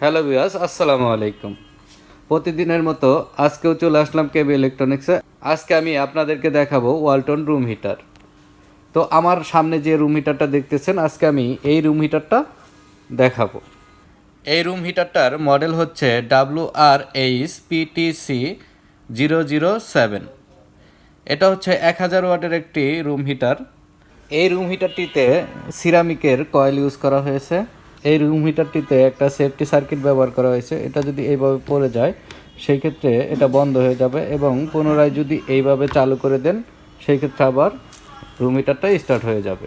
Hello বিয়াস আসসালামু আলাইকুম। প্রতিদিনের মতো আজকেও চলে আসলাম কেবি ইলেকট্রনিক্সে। আজকে আমি আপনাদেরকে দেখাবো ওয়ালটন রুম হিটার। তো আমার সামনে যে রুম হিটারটা দেখতেছেন, আজকে আমি এই রুম হিটারটা দেখাবো। এই রুম হিটারটার মডেল হচ্ছে W R H PTC zero zero seven. এটা হচ্ছে এক হাজার ওয়াটের একটি রুম হিটার। এই রুম হিটারটিতে সিরামিকের কয়েল ইউজ করা হয়েছে। এই রুম হিটারটিতে একটা সেফটি সার্কিট ব্যবহার করা হয়েছে। এটা যদি এইভাবে পড়ে যায়, সেই ক্ষেত্রে এটা বন্ধ হয়ে যাবে এবং পুনরায় যদি এইভাবে চালু করে দেন, সেই ক্ষেত্রে আবার রুম হিটারটা স্টার্ট হয়ে যাবে।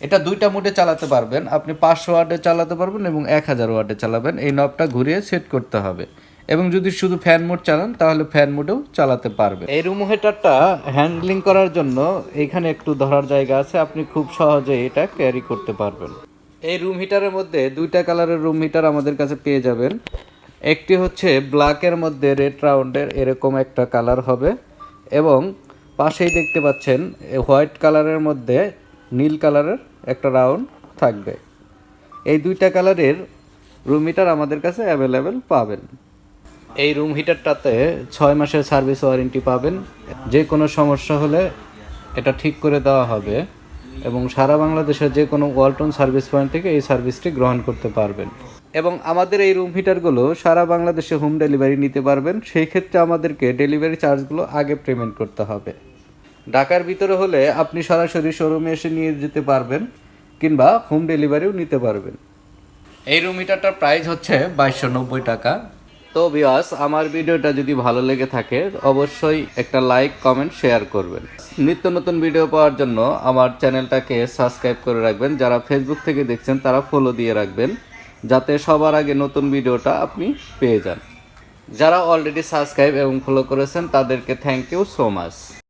এটা দুইটা মোডে চালাতে পারবেন। আপনি পাঁচশো ওয়ার্ডে চালাতে পারবেন এবং এক হাজার ওয়ার্ডে চালাবেন। এই নবটা ঘুরিয়ে সেট করতে হবে। এবং যদি শুধু ফ্যান মোড চালান, তাহলে ফ্যান মোডেও চালাতে পারবে এই রুম হিটারটা হ্যান্ডলিং করার জন্য এখানে একটু ধরার জায়গা আছে। আপনি খুব সহজে এটা ক্যারি করতে পারবেন। এই রুম হিটারের মধ্যে দুইটা কালারের রুম হিটার আমাদের কাছে পেয়ে যাবেন। একটি হচ্ছে ব্ল্যাকের মধ্যে রেড রাউন্ডের এরকম একটা কালার হবে এবং পাশেই দেখতে পাচ্ছেন হোয়াইট কালারের মধ্যে নীল কালারের একটা রাউন্ড থাকবে। এই দুইটা কালারের রুম হিটার আমাদের কাছে অ্যাভেলেবেল পাবেন। এই রুম হিটারটাতে ছয় মাসের সার্ভিস ওয়ারেন্টি পাবেন। যে কোনো সমস্যা হলে এটা ঠিক করে দেওয়া হবে। এবং সারা বাংলাদেশের যে কোনো ওয়ালটন সার্ভিস পয়েন্ট থেকে এই সার্ভিসটি গ্রহণ করতে পারবেন। এবং আমাদের এই রুম হিটারগুলো সারা বাংলাদেশে হোম ডেলিভারি নিতে পারবেন, সেই ক্ষেত্রে আমাদেরকে ডেলিভারি চার্জগুলো আগে পেমেন্ট করতে হবে। ঢাকার ভিতরে হলে আপনি সরাসরি শোরুমে এসে নিয়ে যেতে পারবেন, কিংবা হোম ডেলিভারিও নিতে পারবেন। এই রুম হিটারটার প্রাইস হচ্ছে বাইশশো নব্বই টাকা। তো বিয়াস আমার ভিডিওটা যদি ভালো লেগে থাকে, অবশ্যই একটা লাইক কমেন্ট শেয়ার করবেন। নিত্য নতুন ভিডিও পাওয়ার জন্য আমার চ্যানেলটাকে সাবস্ক্রাইব করে রাখবেন। যারা ফেসবুক থেকে দেখছেন, তারা ফলো দিয়ে রাখবেন, যাতে সবার আগে নতুন ভিডিওটা আপনি পেয়ে যান। যারা অলরেডি সাবস্ক্রাইব এবং ফলো করেছেন, তাদেরকে থ্যাংক ইউ সো মাচ